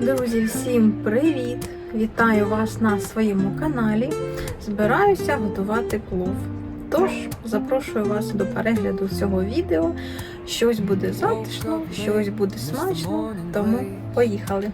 Друзі, всім привіт! Вітаю вас на своєму каналі. Збираюся готувати плов. Тож запрошую вас до перегляду цього відео. Щось буде затишно, щось буде смачно, тому поїхали!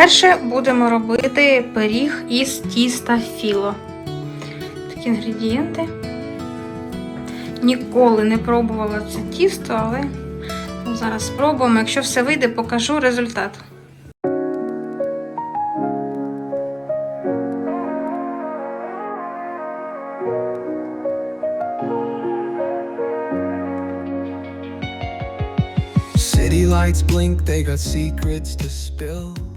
Вперше будемо робити пиріг із тіста філо. Такі інгредієнти. Ніколи не пробувала це тісто, але зараз спробуємо. Якщо все вийде, покажу результат. City lights blink, they got secrets to spill.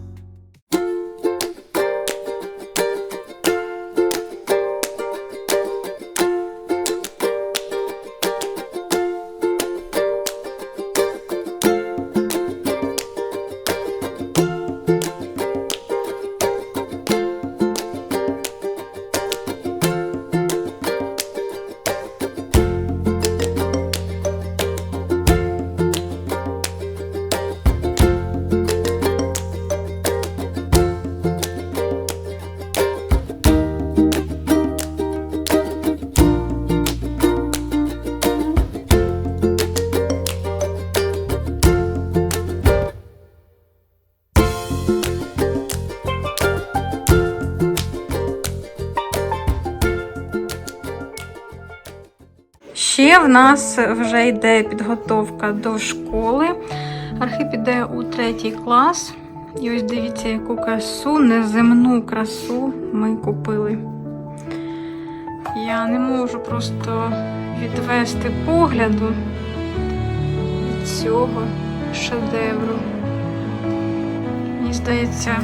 Ще в нас вже йде підготовка до школи. Архип іде у третій клас. І ось дивіться, яку красу, неземну красу ми купили. Я не можу просто відвести погляду від цього шедевру. Мені здається,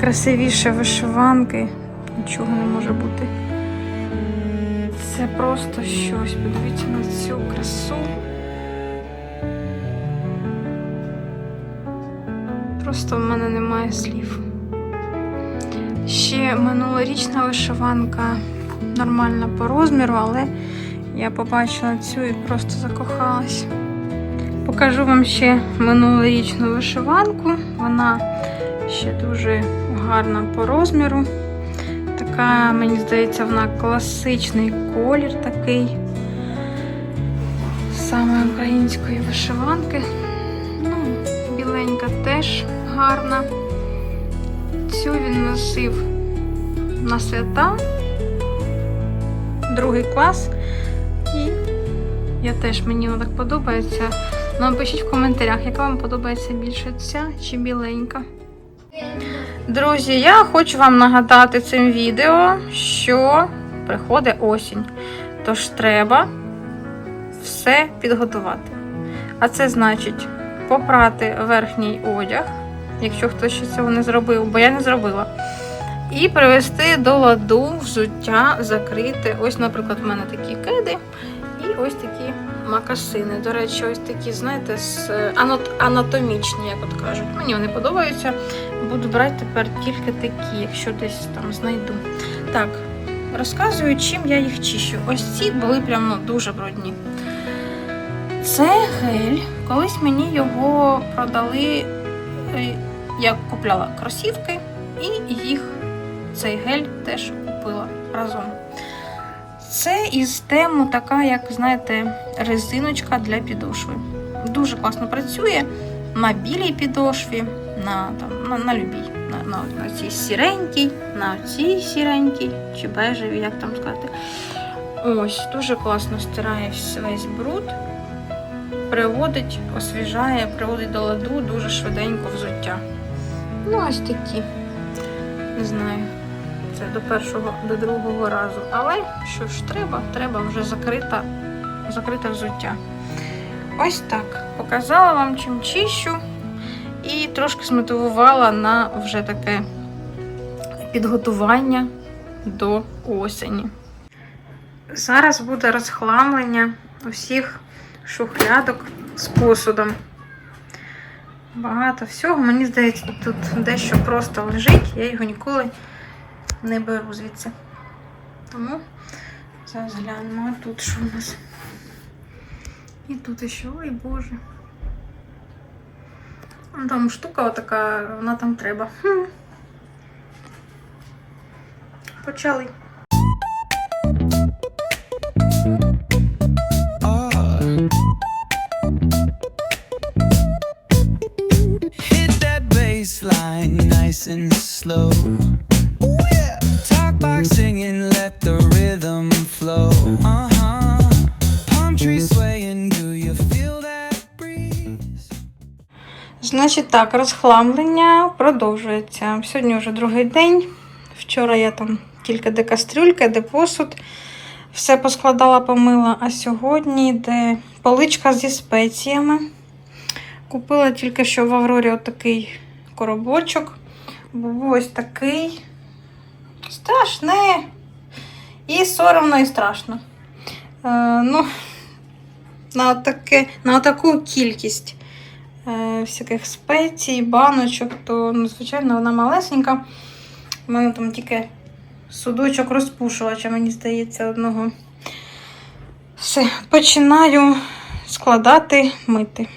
красивіше вишиванки нічого не може бути. Це просто щось. Подивіться на цю красу. Просто в мене немає слів. Ще минулорічна вишиванка нормальна по розміру, але я побачила цю і просто закохалась. Покажу вам ще минулорічну вишиванку. Вона ще дуже гарна по розміру. Така, мені здається, вона класичний колір такий. Саме української вишиванки. Ну, біленька теж гарна. Цю він носив на свята, другий клас. І я теж мені так подобається. Ну, напишіть в коментарях, яка вам подобається більше ця чи біленька. Друзі, я хочу вам нагадати цим відео, що приходить осінь. Тож треба все підготувати. А це значить попрати верхній одяг, якщо хтось ще цього не зробив, бо я не зробила. І привести до ладу взуття, закрити. Ось, наприклад, в мене такі кеди і ось такі макасини. До речі, ось такі, знаєте, з анатомічні, як от кажуть. Мені вони подобаються. Буду брати тепер тільки такі, якщо десь там знайду. Так, розказую, чим я їх чищу. Ось ці були прям ну, дуже брудні. Це гель. Колись мені його продали, е, я купляла кросівки, і їх цей гель теж купила разом. Це із тему така, як, знаєте, резиночка для підошви. Дуже класно працює на білій підошві, на, там, на, на любій, на, на, на цій сіренькій, на цій сіренькій чи бежевій, як там сказати. Ось, дуже класно стирає весь бруд, приводить, освіжає, приводить до ладу дуже швиденько взуття. Ну, ось такі. Не знаю. Це до першого, до другого разу. Але що ж треба? Треба вже закрита закрите взуття. Ось так. Показала вам чим чищу і трошки змотивувала на вже таке підготування до осені. Зараз буде розхламлення усіх шухлядок з посудом. Багато всього. Мені здається, тут дещо просто лежить, я його ніколи не беру звідси. Тому зараз глянемо, тут що у нас. І тут ще, ой Боже. Ну, Там штука така, вона там треба. Хм. Почали. And slow. Box singing, let the rhythm flow. Uh huh. Palm trees swaying, do you feel that breeze? Значить так, розхламлення продовжується. Сьогодні вже другий день. Вчора я там тільки де кастрюлька, де посуд. Все поскладала, помила. А сьогодні йде поличка зі спеціями. Купила тільки що в Аврорі отакий коробочок. Був ось такий. Страшне. І соромно, і страшно. Е, ну, на, отаке, на отаку кількість е, всяких спецій, баночок, то, ну, звичайно, вона малесенька. У мене там тільки судочок розпушувача, мені здається, одного. Все, починаю складати, мити.